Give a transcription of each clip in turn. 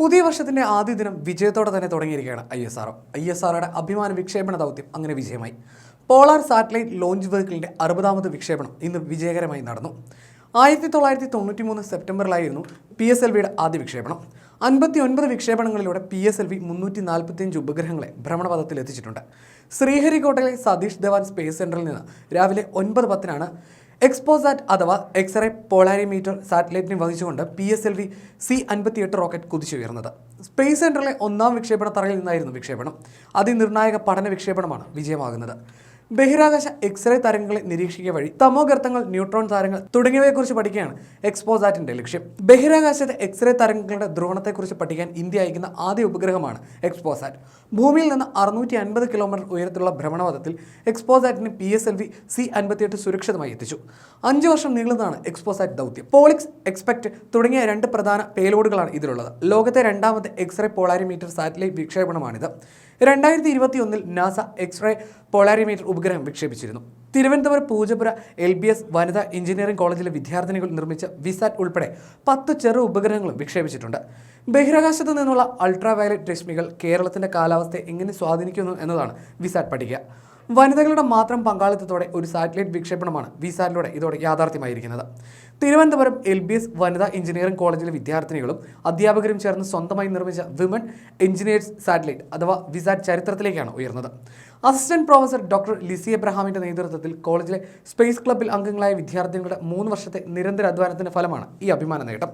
പുതിയ വർഷത്തിന്റെ ആദ്യ ദിനം വിജയത്തോടെ തന്നെ തുടങ്ങിയിരിക്കുകയാണ് I S R I S ആറുടെ അഭിമാന വിക്ഷേപണ ദൗത്യം അങ്ങനെ വിജയമായി. പോളാർ സാറ്റലൈറ്റ് ലോഞ്ച് വെഹിക്കിളിന്റെ അറുപതാമത് വിക്ഷേപണം ഇന്ന് വിജയകരമായി നടന്നു. ആയിരത്തി തൊള്ളായിരത്തി തൊണ്ണൂറ്റി മൂന്ന് സെപ്റ്റംബറിലായിരുന്നു പി എസ് എൽ വിയുടെ ആദ്യ വിക്ഷേപണം. അൻപത്തി ഒൻപത് വിക്ഷേപണങ്ങളിലൂടെ പി എസ് എൽ വി മുന്നൂറ്റി നാൽപ്പത്തിയഞ്ച് ഉപഗ്രഹങ്ങളെ ഭ്രമണപഥത്തിൽ എത്തിച്ചിട്ടുണ്ട്. ശ്രീഹരിക്കോട്ടയിലെ സതീഷ് ധവാൻ സ്പേസ് സെന്ററിൽ നിന്ന് രാവിലെ ഒൻപത് പത്തിനാണ് എക്സ്പോസാറ്റ് അഥവാ എക്സ്റേ പോളാരിമീറ്റർ സാറ്റലൈറ്റിനെ വഹിച്ചുകൊണ്ട് P S L V C അൻപത്തിയെട്ട് റോക്കറ്റ് കുതിച്ചുയർന്നത് സ്പേസ് സെന്ററിലെ ഒന്നാം വിക്ഷേപണ തറയിൽ നിന്നായിരുന്നു വിക്ഷേപണം. അതിനിർണായക പഠന വിക്ഷേപണമാണ് വിജയമാകുന്നത്. ബഹിരാകാശ എക്സ്റേ താരങ്ങളെ നിരീക്ഷിക്കുക വഴി തമോഗർത്തങ്ങൾ ന്യൂട്രോൺ താരങ്ങൾ തുടങ്ങിയവയെക്കുറിച്ച് പഠിക്കുകയാണ് എക്സ്പോസാറ്റിന്റെ ലക്ഷ്യം. ബഹിരാകാശത്തെ എക്സ്റേ തരംഗങ്ങളുടെ ധ്രുവണത്തെക്കുറിച്ച് പഠിക്കാൻ ഇന്ത്യ അയക്കുന്ന ആദ്യ ഉപഗ്രഹമാണ് എക്സ്പോസാറ്റ്. ഭൂമിയിൽ നിന്ന് അറുന്നൂറ്റി അൻപത് കിലോമീറ്റർ ഉയരത്തിലുള്ള ഭ്രമണപഥത്തിൽ എക്സ്പോസാറ്റിന് P S L V C അൻപത്തിയെട്ട് സുരക്ഷിതമായി എത്തിച്ചു. അഞ്ച് വർഷം നീളുന്നതാണ് എക്സ്പോസാറ്റ് ദൗത്യം. പോളിക്സ് എക്സ്പെക്ട് തുടങ്ങിയ രണ്ട് പ്രധാന പേലോഡുകളാണ് ഇതിലുള്ളത്. ലോകത്തെ രണ്ടാമത്തെ എക്സ്റേ പോളാരിമീറ്റർ സാറ്റലൈറ്റ് വിക്ഷേപണമാണിത്. രണ്ടായിരത്തി ഇരുപത്തി ഒന്നിൽ നാസ എക്സ്റേ പോളാരിമീറ്റർ ഉപഗ്രഹം വിക്ഷേപിച്ചിരുന്നു. Thiruvananthapuram Poojappura L B S വനിതാ എഞ്ചിനീയറിംഗ് കോളേജിലെ വിദ്യാർത്ഥിനികൾ നിർമ്മിച്ച വിസാറ്റ് ഉൾപ്പെടെ പത്ത് ചെറു ഉപഗ്രഹങ്ങളും വിക്ഷേപിച്ചിട്ടുണ്ട്. ബഹിരാകാശത്ത് നിന്നുള്ള അൾട്രാ വയലറ്റ് രശ്മികൾ കേരളത്തിന്റെ കാലാവസ്ഥയെ എങ്ങനെ സ്വാധീനിക്കുന്നു എന്നതാണ് വിസാറ്റ് പഠിക്കുക. വനിതകളുടെ മാത്രം പങ്കാളിത്തത്തോടെ ഒരു സാറ്റലൈറ്റ് വിക്ഷേപണമാണ് വിസാറ്റിലൂടെ ഇതോടെ യാഥാർത്ഥ്യമായിരിക്കുന്നത്. തിരുവനന്തപുരം എൽ ബി എസ് വനിതാ എഞ്ചിനീയറിംഗ് കോളേജിലെ വിദ്യാർത്ഥിനികളും അധ്യാപകരും ചേർന്ന് സ്വന്തമായി നിർമ്മിച്ച വിമൻ എഞ്ചിനീയേഴ്സ് സാറ്റലൈറ്റ് അഥവാ വിസാറ്റ് ചരിത്രത്തിലേക്കാണ് ഉയർന്നത്. അസിസ്റ്റന്റ് പ്രൊഫസർ ഡോക്ടർ ലിസി എബ്രഹാമിന്റെ നേതൃത്വത്തിൽ കോളേജിലെ സ്പേസ് ക്ലബ്ബിൽ അംഗങ്ങളായ വിദ്യാർത്ഥികളുടെ മൂന്ന് വർഷത്തെ നിരന്തര അധ്വാനത്തിന്റെ ഫലമാണ് ഈ അഭിമാന നേട്ടം.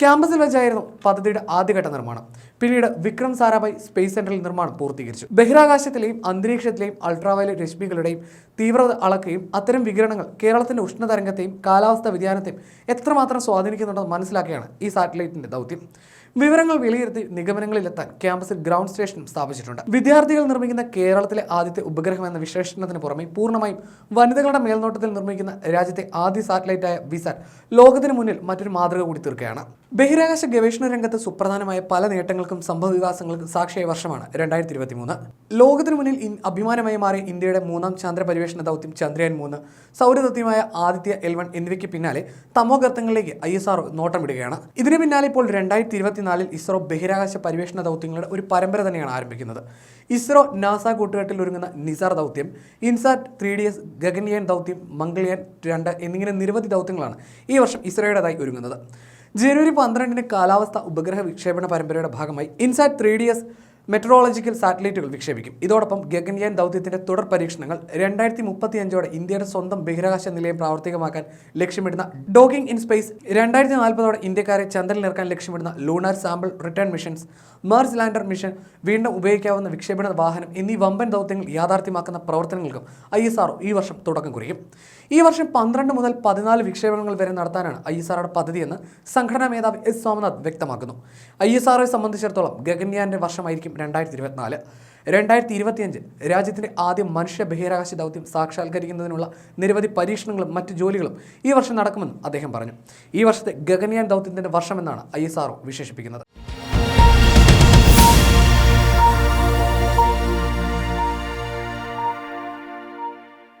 ക്യാമ്പസിൽ വെച്ചായിരുന്നു പദ്ധതിയുടെ ആദ്യഘട്ട നിർമ്മാണം. പിന്നീട് വിക്രം സാരാഭായ് സ്പേസ് സെന്ററിൽ നിർമ്മാണം പൂർത്തീകരിച്ചു. ബഹിരാകാശത്തിലെയും അന്തരീക്ഷത്തിലെയും അൾട്രാവയലറ്റ് രശ്മികളുടെയും തീവ്രത അളക്കുകയും അത്തരം വികിരണങ്ങൾ കേരളത്തിന്റെ ഉഷ്ണതരംഗത്തെയും കാലാവസ്ഥാ വ്യതിയാനത്തെയും എത്രമാത്രം സ്വാധീനിക്കുന്നുണ്ടെന്ന് മനസ്സിലാക്കിയാണ് ഈ സാറ്റലൈറ്റിന്റെ ദൗത്യം. വിവരങ്ങൾ വിലയിരുത്തി നിഗമനങ്ങളിലെത്താൻ ക്യാമ്പസിൽ ഗ്രൗണ്ട് സ്റ്റേഷനും സ്ഥാപിച്ചിട്ടുണ്ട്. വിദ്യാർത്ഥികൾ നിർമ്മിക്കുന്ന കേരളത്തിലെ ആദ്യത്തെ ഉപഗ്രഹം എന്ന വിശേഷണത്തിന് പുറമെ പൂർണമായും വനിതകളുടെ മേൽനോട്ടത്തിൽ നിർമ്മിക്കുന്ന രാജ്യത്തെ ആദ്യ സാറ്റലൈറ്റായ വിസാറ്റ് ലോകത്തിന് മുന്നിൽ മറ്റൊരു മാതൃക കൂടി തീർക്കുകയാണ്. ബഹിരാകാശ ഗവേഷണ രംഗത്ത് സുപ്രധാനമായ പല നേട്ടങ്ങൾക്കും സംഭവ വികാസങ്ങൾക്കും സാക്ഷിയായ വർഷമാണ് രണ്ടായിരത്തി ഇരുപത്തി മൂന്ന് ലോകത്തിന് മുന്നിൽ അഭിമാനമായി മാറിയ ഇന്ത്യയുടെ മൂന്നാം ചന്ദ്ര പര്യവേഷണ ദൗത്യം ചന്ദ്രയാൻ മൂന്ന് സൗരദൗത്യമായ ആദിത്യ എൽ വൺ എന്നിവയ്ക്ക് പിന്നാലെ തമോഗർത്തങ്ങളിലേക്ക് ഐ എസ് ആർ നോട്ടമിടുകയാണ്. ഇതിന് പിന്നാലെ ഇപ്പോൾ രണ്ടായിരത്തി ഇരുപത്തിനാലിൽ ഇസ്രോ ബഹിരാകാശ പര്യവേഷണ ദൗത്യങ്ങളുടെ ഒരു പരമ്പര തന്നെയാണ് ആരംഭിക്കുന്നത്. ഇസ്രോ നാസ കൂട്ടുകെട്ടിൽ ഒരുങ്ങുന്ന നിസാർ ദൗത്യം INSAT three D S Gaganyaan ദൗത്യം മംഗൾയാൻ രണ്ട് എന്നിങ്ങനെ നിരവധി ദൗത്യങ്ങളാണ് ഈ വർഷം ഇസ്രോയുടേതായി ഒരുങ്ങുന്നത്. ജനുവരി പന്ത്രണ്ടിന് കാലാവസ്ഥ ഉപഗ്രഹ വിക്ഷേപണ പരമ്പരയുടെ ഭാഗമായി INSAT three D S metrological സാറ്റലൈറ്റുകൾ വിക്ഷേപിക്കും. ഇതോടൊപ്പം ഗഗൻയാൻ ദൗത്യത്തിന്റെ തുടർ പരീക്ഷണങ്ങൾ രണ്ടായിരത്തി മുപ്പത്തി അഞ്ചോടെ ഇന്ത്യയുടെ സ്വന്തം ബഹിരാകാശ നിലയം പ്രാവർത്തികമാക്കാൻ ലക്ഷ്യമിടുന്ന ഡോഗിംഗ് ഇൻ സ്പേസ് രണ്ടായിരത്തി നാൽപ്പതോടെ ഇന്ത്യക്കാരെ ചന്ദ്രനിൽ ഇറക്കാൻ ലക്ഷ്യമിടുന്ന lunar sample return missions Mars lander mission വീണ്ടും ഉപയോഗിക്കാവുന്ന വിക്ഷേപണ വാഹനം എന്നീ വമ്പൻ ദൗത്യങ്ങൾ യാഥാർത്ഥ്യമാക്കുന്ന പ്രവർത്തനങ്ങൾക്കും ഐ ഈ വർഷം തുടക്കം കുറിക്കും. ഈ വർഷം പന്ത്രണ്ട് മുതൽ പതിനാല് വിക്ഷേപണങ്ങൾ വരെ നടത്താനാണ് ഐ എസ് ആർഒയുടെ പദ്ധതിയെന്ന് സംഘടനാ മേധാവി എസ്. സോമനാഥ് വ്യക്തമാക്കുന്നു. ഐ എസ് ആർഒയെ സംബന്ധിച്ചിടത്തോളം ഗഗൻയാന്റെ വർഷമായിരിക്കും രണ്ടായിരത്തി ഇരുപത്തിനാല് രണ്ടായിരത്തി ഇരുപത്തിയഞ്ച് രാജ്യത്തിന്റെ ആദ്യ മനുഷ്യ ബഹിരാകാശ ദൗത്യം സാക്ഷാത്കരിക്കുന്നതിനുള്ള നിരവധി പരീക്ഷണങ്ങളും മറ്റ് ജോലികളും ഈ വർഷം നടക്കുമെന്നും അദ്ദേഹം പറഞ്ഞു. ഈ വർഷത്തെ ഗഗൻയാൻ ദൗത്യത്തിന്റെ വർഷമെന്നാണ് ഐ എസ് വിശേഷിപ്പിക്കുന്നത്.